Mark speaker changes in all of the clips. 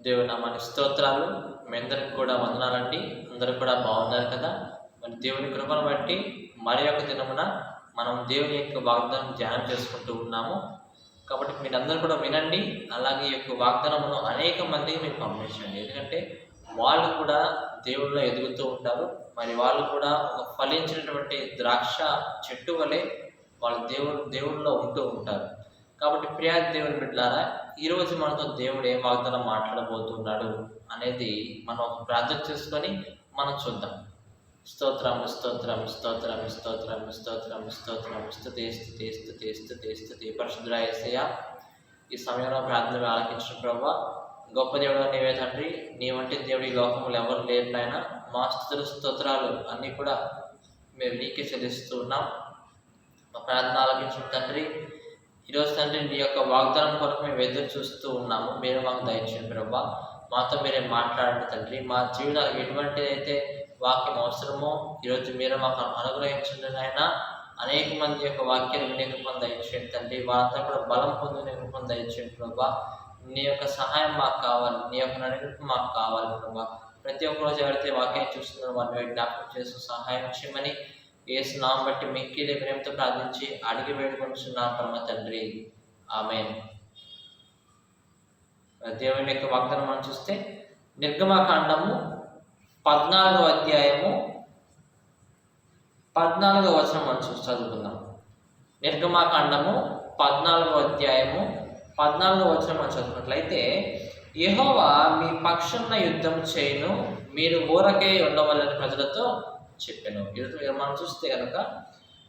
Speaker 1: దేవుని నామానికి స్తోత్రాలు. మీ అందరికి కూడా వందనాలండి. అందరూ కూడా బాగున్నారు కదా? మరి దేవుని కృపను బట్టి మరి యొక్క దినమున మనం దేవుని యొక్క వాగ్దానం ధ్యానం చేసుకుంటూ ఉన్నాము. కాబట్టి మీరందరూ కూడా వినండి. అలాగే ఈ యొక్క వాగ్దానమును అనేక మందికి మీరు పంపించండి. ఎందుకంటే వాళ్ళు కూడా దేవుళ్ళలో ఎదుగుతూ ఉంటారు. మరి వాళ్ళు కూడా ఒక ఫలించినటువంటి ద్రాక్ష చెట్టు వలె వాళ్ళు దేవుడు దేవుళ్ళలో ఉంటూ ఉంటారు. కాబట్టి ప్రియా దేవుని బిడ్డారా ఈరోజు మనతో దేవుడు ఏం వాగ్దానం మాట్లాడబోతున్నాడు అనేది మనం ఒక ప్రార్థన చేసుకొని మనం చూద్దాం. స్తోత్రం స్తోత్రం స్తోత్రం స్తోత్రం స్తోత్రం స్తోత్రం స్తుతి స్తుతి స్తుతి స్తుతి స్తుతి. ఈ సమయంలో ప్రార్థన ఆలకించిన ప్రభావ గొప్ప దేవుడు నీవే తండ్రి. నీ వంటి దేవుడి లోకములు ఎవరు లేరు నాయన. మా స్థుతులు స్తోత్రాలు అన్నీ కూడా మేము నీకే చెల్లిస్తూ ఉన్నాం. మా ప్రార్థన ఆలకించిన తండ్రి ఈరోజు తండ్రి నీ యొక్క వాగ్దానం కొరకు మేము ఎదురు చూస్తూ ఉన్నాము. మీరు మాకు దయచేయండి ప్రభా. మాతో మీరే మాట్లాడండి తండ్రి. మా జీవితాలకు ఎటువంటి అయితే వాక్యం అవసరమో ఈరోజు మీరు మాకు అనుగ్రహించండి నాయన. అనేక మంది యొక్క వాక్యాలు వినే కృపను దయచేయండి తండ్రి. వారంతా కూడా బలం పొందిన కృపను దయచేయండి ప్రభా. నీ యొక్క సహాయం మాకు కావాలి. నీ యొక్క నడిపి మాకు కావాలి ప్రభా. ప్రతి ఒక్క రోజు ఎవరైతే వాక్యం చూస్తున్నారో వారిని జ్ఞాపకం చేస్తూ సహాయం చేయమని ఏసు నామం బట్టి మిక్కిలి ప్రేమతో ప్రార్థించి అడిగి వేడుకొంటున్నాను పరమ తండ్రి. ఆమె దేవుని యొక్క వాగ్దానం మనం చూస్తే నిర్గమకాండము పద్నాలుగో అధ్యాయము పద్నాలుగో వచనం మనం చూసి చదువుకుందాం. నిర్గమాకాండము పద్నాలుగవ అధ్యాయము పద్నాలుగో వచనం మనం చదువుకున్నట్లయితే యహోవా మీ పక్షున్న యుద్ధం చేయను మీరు ఊరకే ఉండవాలని ప్రజలతో చెప్పాను. ఈరోజు మనం చూస్తే కనుక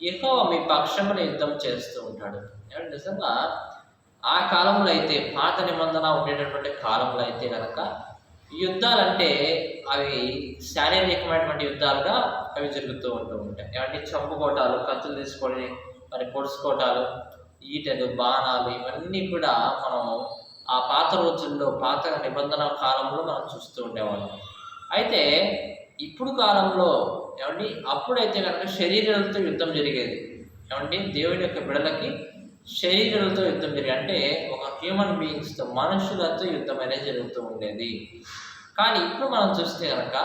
Speaker 1: యెహోవా మీ పక్షమున యుద్ధం చేస్తూ ఉంటాడు. నిజంగా ఆ కాలంలో అయితే పాత నిబంధన ఉండేటటువంటి కాలంలో అయితే కనుక యుద్ధాలంటే అవి శారీరకమైనటువంటి యుద్ధాలుగా అవి జరుగుతూ ఉంటూ ఉంటాయి. ఏమంటే చంపుకోటాలు కత్తులు తీసుకొని మరి పొడుచుకోటాలు ఈటలు బాణాలు ఇవన్నీ కూడా మనం ఆ పాత రోజుల్లో పాత నిబంధన కాలంలో మనం చూస్తూ ఉండేవాళ్ళం. అయితే ఇప్పుడు కాలంలో ఏమండి అప్పుడైతే కనుక శరీరాలతో యుద్ధం జరిగేది. ఏమండి దేవుని యొక్క బిడలకి శరీరాలతో యుద్ధం జరిగేది. అంటే ఒక హ్యూమన్ బీయింగ్స్తో మనుషులతో యుద్ధం అనేది జరుగుతూ ఉండేది. కానీ ఇప్పుడు మనం చూస్తే కనుక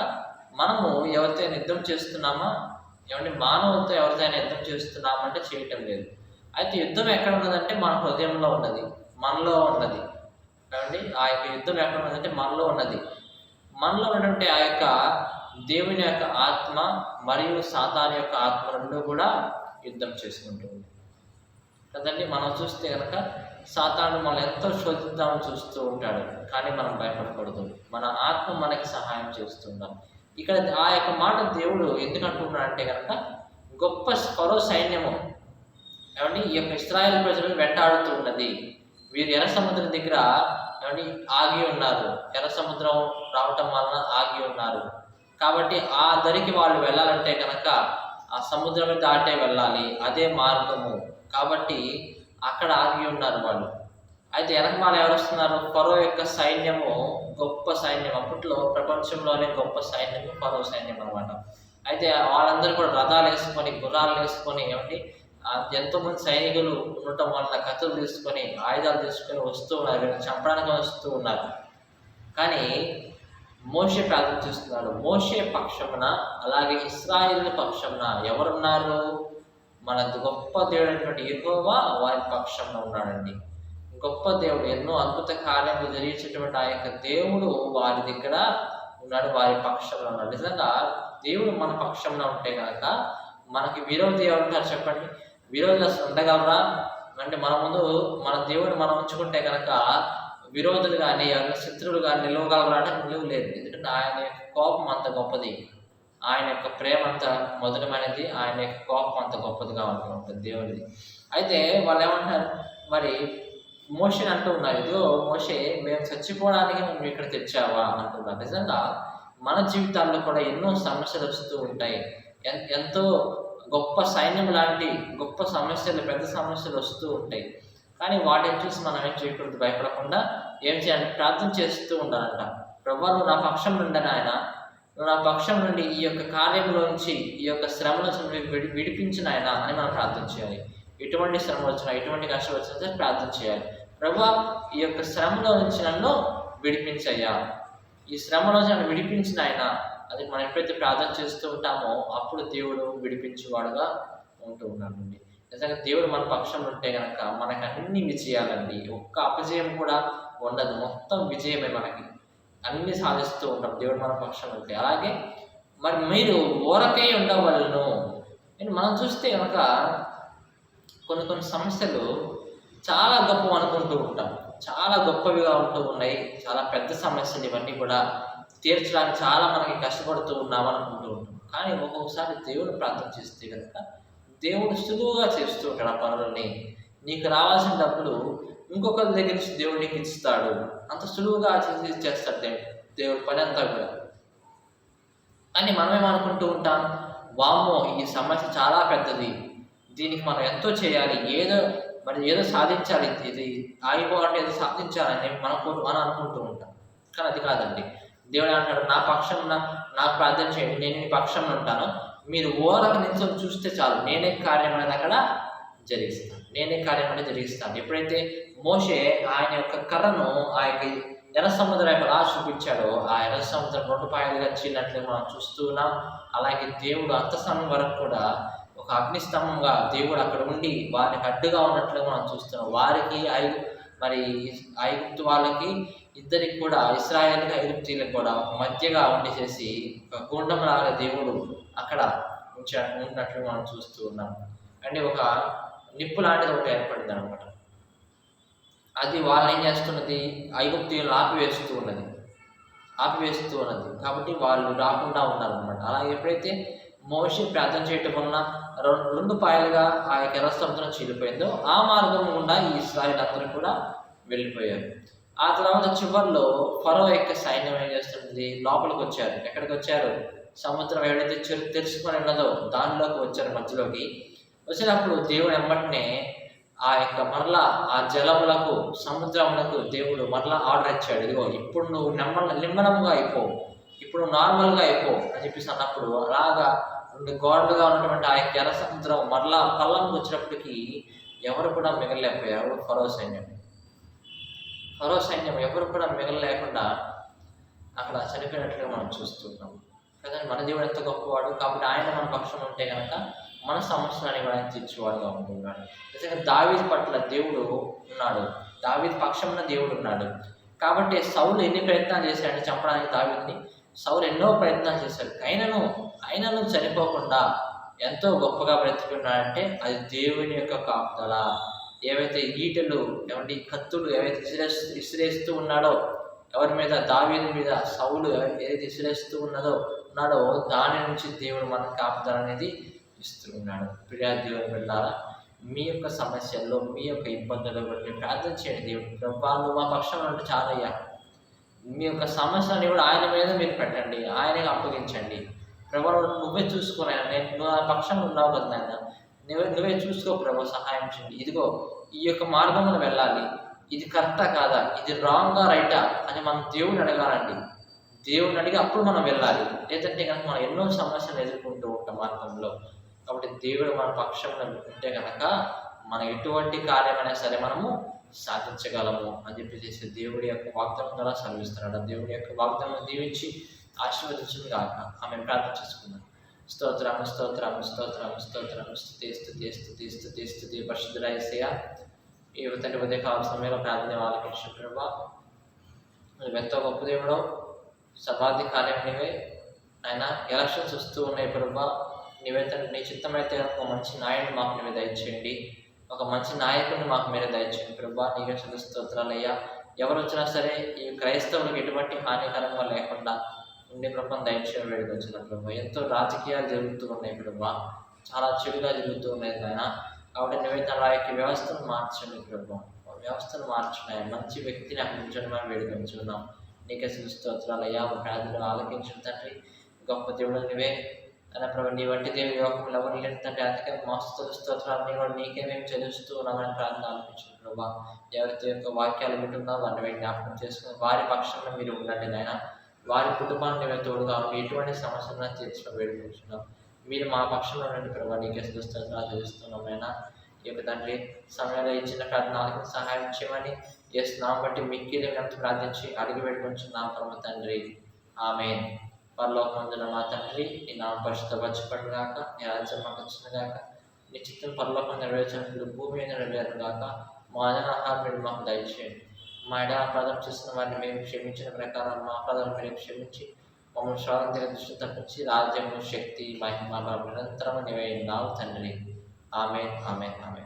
Speaker 1: మనము ఎవరితో యుద్ధం చేస్తున్నామా? ఏమంటే మానవులతో ఎవరితో యుద్ధం చేస్తున్నామంటే చేయటం లేదు. అయితే యుద్ధం ఎక్కడ ఉన్నదంటే మన హృదయంలో ఉన్నది మనలో ఉన్నది. ఏమండి ఆ యొక్క యుద్ధం ఎక్కడ ఉన్నదంటే మనలో ఉన్నది. మనలో ఉన్నటువంటి ఆ యొక్క దేవుని యొక్క ఆత్మ మరియు సాతాన్ యొక్క ఆత్మ రెండు కూడా యుద్ధం చేసుకుంటుంది కదండి? మనం చూస్తే కనుక సాతాను మనం ఎంతో శోధిద్దామని చూస్తూ ఉంటాడు. కానీ మనం భయపడకూడదు. మన ఆత్మ మనకి సహాయం చేస్తుందాం? ఇక్కడ ఆ యొక్క మాట దేవుడు ఎందుకు అంటున్నాడంటే కనుక గొప్ప స్పరో సైన్యము ఏమండి? ఈ యొక్క ఇస్రాయల్ ప్రజలను వెంటాడుతూ ఉన్నది. వీరు ఎర్ర సముద్రం దగ్గర ఏమండి ఆగి ఉన్నారు. ఎర్ర సముద్రం రావటం వలన ఆగి ఉన్నారు. కాబట్టి ఆ దరికి వాళ్ళు వెళ్ళాలంటే కనుక ఆ సముద్రం దాటే వెళ్ళాలి. అదే మార్గము. కాబట్టి అక్కడ ఆగి ఉన్నారు వాళ్ళు. అయితే వెనకమాల ఎవరు వస్తున్నారు? పరో యొక్క సైన్యము గొప్ప సైన్యం. అప్పట్లో ప్రపంచంలోనే గొప్ప సైన్యము పరో సైన్యం అనమాట అయితే వాళ్ళందరూ కూడా రథాలు వేసుకొని గుర్రాలు వేసుకొని ఏమిటి ఎంతోమంది సైనికులు ఉండటం వలన కత్తులు తీసుకొని ఆయుధాలు తీసుకొని వస్తూ ఉన్నారు చంపడానికి వస్తూ ఉన్నారు. కానీ మోషే ప్రార్థన చేస్తున్నాడు. మోషే పక్షమున అలాగే ఇస్రాయిల్ పక్షమున ఎవరున్నారు? మన గొప్ప దేవుడు అయినటువంటి యెహోవా వారి పక్షంలో ఉన్నాడండి. గొప్ప దేవుడు ఎన్నో అద్భుత కార్యములు జరిగించేటువంటి ఆ యొక్క దేవుడు వారి దగ్గర ఉన్నాడు వారి పక్షంలో ఉన్నాడు. నిజంగా దేవుడు మన పక్షంలో ఉంటే కనుక మనకి విరోధి ఎవరుంటారు చెప్పండి? విరోధులు అసలు ఉండగలరా అంటే మన ముందు మన దేవుడిని మనం ఉంచుకుంటే కనుక విరోధులు కానీ ఎవరైనా శత్రువులు కానీ నిలవగలరా అంటే నిలవలేదు ఎందుకంటే ఆయన యొక్క కోపం అంత గొప్పది. ఆయన యొక్క ప్రేమ అంత మధురమైనది. ఆయన యొక్క కోపం అంత గొప్పదిగా ఉంటుంది దేవుడిది. అయితే వాళ్ళు ఏమంటారు మరి మోషన్ అంటూ ఉన్నారు. ఇదో మోషే మేము చచ్చిపోవడానికి మేము ఇక్కడ తెచ్చావా అంటున్నారు. నిజంగా మన జీవితాల్లో కూడా ఎన్నో సమస్యలు వస్తూ ఉంటాయి. ఎంతో గొప్ప సైన్యం లాంటి గొప్ప సమస్యలు పెద్ద సమస్యలు వస్తూ ఉంటాయి. కానీ వాటిని చూసి మనం ఏం చేయకూడదు భయపడకుండా ఏం చేయాలి? ప్రార్థన చేస్తూ ఉండాలంట. ప్రభా నువ్వు నా పక్షం నుండి ఆయన నువ్వు నా పక్షం నుండి ఈ యొక్క కార్యంలోంచి ఈ యొక్క శ్రమ నుంచి విడి విడిపించిన ఆయన అని మనం ప్రార్థన చేయాలి. ఎటువంటి శ్రమ వచ్చినా ఎటువంటి కష్టం వచ్చినా సరే ప్రార్థన చేయాలి. ప్రభా ఈ యొక్క శ్రమలో నుంచి నన్ను విడిపించయ్యా. ఈ శ్రమలో నన్ను విడిపించిన ఆయన అది మనం ఎప్పుడైతే ప్రార్థన చేస్తూ ఉంటామో అప్పుడు దేవుడు విడిపించేవాడుగా ఉంటూ ఉన్నాడండి. నిజంగా దేవుడు మన పక్షం ఉంటే కనుక మనకు అన్ని విజయాలండి. ఒక్క అపజయం కూడా ఉండదు. మొత్తం విజయమే మనకి. అన్ని సాధిస్తూ ఉంటాం. దేవుడు మన పక్షం ఉంటే. అలాగే మరి మీరు ఓరకై ఉండవలను. నేను మనం చూస్తే కనుక కొన్ని కొన్ని సమస్యలు చాలా గొప్ప అనుకుంటూ ఉంటాం. చాలా గొప్పవిగా ఉంటూ ఉన్నాయి. చాలా పెద్ద సమస్యలు ఇవన్నీ కూడా తీర్చడానికి చాలా మనకి కష్టపడుతూ ఉన్నాం అనుకుంటూ ఉంటాం. కానీ ఒక్కొక్కసారి దేవుడు ప్రార్థన చేస్తే కనుక దేవుడు సులువుగా చేస్తూ ఉంటాడు ఆ పనులని నీకు రావాల్సిన డబ్బులు ఇంకొకరి దగ్గర నుంచి దేవుడు నీకు ఇస్తాడు. అంత సులువుగా చేసి చేస్తాడు దేవుడు. దేవుడు పని అంతా కూడా. అని మనమేమనుకుంటూ ఉంటాం? వామ్మో ఈ సమస్య చాలా పెద్దది. దీనికి మనం ఎంతో చేయాలి. ఏదో మరి ఏదో సాధించాలి. ఇది ఆగిపోవాలంటే ఏదో సాధించాలని మనం మనం అనుకుంటూ ఉంటాం. కానీ అది కాదండి. దేవుడు అంటాడు నా పక్షం నాకు ప్రార్థన చేయండి నేను మీ పక్షం ఉంటాను. మీరు ఓరకు నిల్చొని చూస్తే చాలు. నేనే కార్యం అనేది అక్కడ జరిగిస్తాను. నేనే కార్యం అనేది జరిగిస్తాను. ఎప్పుడైతే మోషే ఆయన యొక్క కర్రను ఆ యొక్క ఎర్ర సముద్రం యొక్క ఎలా చూపించాడో ఆ ఎర్ర సముద్రం రెండు పాయలుగా చీలినట్లు మనం చూస్తున్నాం అలాగే దేవుడు అంత సమయం వరకు కూడా ఒక అగ్నిస్తంభంగా దేవుడు అక్కడ ఉండి వారికి అడ్డుగా ఉన్నట్లుగా మనం చూస్తున్నాం. వారికి ఐదు మరి ఐగుప్తు వాళ్ళకి ఇద్దరికి కూడా ఇస్రాయేల్కి ఐగుప్తీలకు కూడా ఒక మధ్యగా ఉండి చేసి ఒక గుండం లాగా దేవుడు అక్కడ ఉంచా ఉంటున్నట్లు మనం చూస్తూ ఉన్నాం. అంటే ఒక నిప్పు లాంటిది ఒకటి ఏర్పడింది అనమాట అది వాళ్ళు ఏం చేస్తున్నది? ఐగుప్తీయులను ఆపివేస్తూ ఉన్నది. ఆపివేస్తూ ఉన్నది. కాబట్టి వాళ్ళు రాకుండా ఉన్నారనమాట అలా ఎప్పుడైతే మోషి ప్రార్థన చేయటం వలన రెండు రెండు పాయలుగా ఆ యొక్క ఎర్ర సముద్రం చీలిపోయిందో ఆ మార్గం గుండా ఈ ఇస్రాయిల్ అందరూ కూడా వెళ్ళిపోయారు. ఆ తర్వాత చివరిలో ఫరో యొక్క సైన్యం ఏం చేస్తుంది? లోపలికి వచ్చారు. ఎక్కడికి వచ్చారు? సముద్రం ఏడైతే చెరు తెరుచుకొని ఉన్నదో దానిలోకి వచ్చారు మధ్యలోకి. వచ్చినప్పుడు దేవుడు ఎమ్మటనే ఆ యొక్క మరలా ఆ జలములకు సముద్రములకు దేవుడు మరలా ఆర్డర్ ఇచ్చాడు. ఇదిగో ఇప్పుడు నువ్వు నిమ్మ నిమ్మలంగా అయిపో. ఇప్పుడు నార్మల్గా అయిపో అని చెప్పేసి అన్నప్పుడు అలాగా రెండు గోడలుగా ఉన్నటువంటి ఆ యొక్క ఎర్ర సముద్రం మరలా కళ్ళంకి వచ్చినప్పటికీ ఎవరు కూడా మిగలలేకపోయారు ఫరో సైన్యం. ఫరో సైన్యం ఎవరు కూడా మిగలలేకుండా అక్కడ చనిపోయినట్లుగా మనం చూస్తున్నాం. కదండి మన దేవుడు ఎంత గొప్పవాడు? కాబట్టి ఆయన మన పక్షం ఉంటే కనుక మన సమస్యలని కూడా ఆయన తీర్చేవాడుగా ఉంటున్నాడు. నిజంగా దావీది పట్ల దేవుడు ఉన్నాడు. దావీది పక్షమున దేవుడు ఉన్నాడు. కాబట్టి సౌలు ఎన్ని ప్రయత్నాలు చేశాడు చంపడానికి దావీదిని? సౌలు ఎన్నో ప్రయత్నాలు చేశాడు. అయినను అయినను చనిపోకుండా ఎంతో గొప్పగా బ్రతికున్నాడంటే అది దేవుని యొక్క కాపుదల. ఏవైతే ఈటలు ఏమంటే కత్తులు ఏవైతే విసిరేస్తూ విసిరేస్తూ ఉన్నాడో ఎవరి మీద? దావీదు మీద. సౌలు ఏదైతే విసిరేస్తూ ఉన్నదో ఉన్నాడో దాని నుంచి దేవుడు మనం కాపుదల అనేది ఇస్తూ ఉన్నాడు. ప్రియా దేవుని వెళ్ళాలా మీ యొక్క సమస్యల్లో మీ యొక్క ఇబ్బందులు బట్టి ప్రార్థన చేయండి దేవుడు. ప్రభా మా పక్షం అంటే చాలయ్యా. మీ యొక్క సమస్యని కూడా ఆయన మీద మీరు పెట్టండి. ఆయనకి అప్పగించండి. ప్రభావం నువ్వే చూసుకున్నా నేను నువ్వు నా పక్షం ఉన్నావు కదా నాయన. నువ్వే నువ్వే చూసుకో ప్రభు సహాయం చేయండి. ఇదిగో ఈ యొక్క మార్గంలో వెళ్ళాలి. ఇది కరెక్టా కాదా? ఇది రాంగా రైటా? అని మనం దేవుని అడగాలండి. దేవుని అడిగి అప్పుడు మనం వెళ్ళాలి. లేదంటే కనుక మనం ఎన్నో సమస్యలు ఎదుర్కొంటూ ఉంటాం మార్గంలో. కాబట్టి దేవుడు మన పక్షంలో ఉంటే కనుక మన ఎటువంటి కార్యమైనా సరే మనము సాధించగలము అని చెప్పేసి దేవుడి యొక్క వాగ్దానం ద్వారా సెలవిస్తున్నాడు. దేవుడి యొక్క వాగ్దానం దీవించి ఆశీర్వదించింది కాక ఆమె ప్రార్థన చేసుకున్నాను స్తోత్రం స్తోత్రం స్తోత్రం స్తోత్రం స్థుతి స్థుతి స్థుతి స్థుతి స్థుతి పరిశుద్ధరాయసయ ఈ ఉదయం ఉదయ సమయంలో ప్రార్థన వాళ్ళకి ప్రభా ఎంతో గొప్ప దేవుడు సర్వాధికార్యం నీవే ఆయన ఎలక్షన్స్ వస్తూ ఉన్నాయి ప్రభా నీవే నీ చిత్తమైతే ఒక మంచి నాయకుని మాకు మీద దయచేయండి ఒక మంచి నాయకుడిని మాకు మీద దయచేయండి ప్రభా నీ స్తోత్రాలయ్యా ఎవరు వచ్చినా సరే ఈ క్రైస్తవులకు ఎటువంటి హానికరంగా లేకుండా ఉండే ప్రభావం దయచేయడం వేడుకొచ్చిన ప్రభా. ఎంతో రాజకీయాలు జరుగుతూ ఉన్నాయి ప్రభా. చాలా చెడుగా జరుగుతూ ఉన్నాయి ఆయన కాబట్టి నువ్వే ఆ యొక్క వ్యవస్థను మార్చండి ప్రభు. వ్యవస్థను మార్చున్నాయి. మంచి వ్యక్తిని అక్కడ మనం వేడుకొంచున్నాం నీకే స్తోత్రాలు అయ్యా. ప్రార్థనలు ఆలకించిన తండ్రి. గొప్ప దేవుడు నువ్వే అలా ప్రభు నీ వంటి దేవుని యోగములు ఎవరు లేని తండ్రి. అందుకే మస్తు స్తోత్రాలు కూడా నీకే మేము చెల్లిస్తూ ఉన్నామని ప్రార్థన ఆలోచించిన ప్రభా. ఎవరితో యొక్క వాక్యాలు వింటున్నా వారిని జ్ఞాపకం చేసుకుని వారి పక్షంలో మీరు ఉండండి నాయన. వారి కుటుంబాన్ని మేము తోడుగా ఎటువంటి సమస్యలను తీర్చడం వేడుకుంటున్నాం మీరు మా పక్షంలో నుండి ప్రభా నీకే స్తోత్రాలు తెలుస్తున్నాం యొక్క తండ్రి సమయంలో ఇచ్చిన ప్రార్థనలకు సహాయం చేయమని చేస్తున్నాం బట్టి మిక్కిలి వినంత ప్రార్థించి అడిగి పెట్టుకుంటున్నాం పరమ తండ్రి. ఆమె పరలోకమందున మా తండ్రి నీ నామ పరిశుద్ధపరచబడి గాక నీ రాజ్యం మాకు వచ్చిన గాక నీ చిత్తం పరలోకం నెరవేర్చినట్లు భూమి మీద నెరవేరు గాక మా ఆహారం మాకు దయచేయండి. మా ఎడ అపరాధం చేసిన వారిని మేము క్షమించిన ప్రకారం మా అపరాధం మీరు క్షమించి మమ్మల్ని స్వాతంత్ర దృష్టి తప్పించి రాజ్యము శక్తి మహిమ నిరంతరం నివేయండి తండ్రి. ఆమె ఆమె ఆమె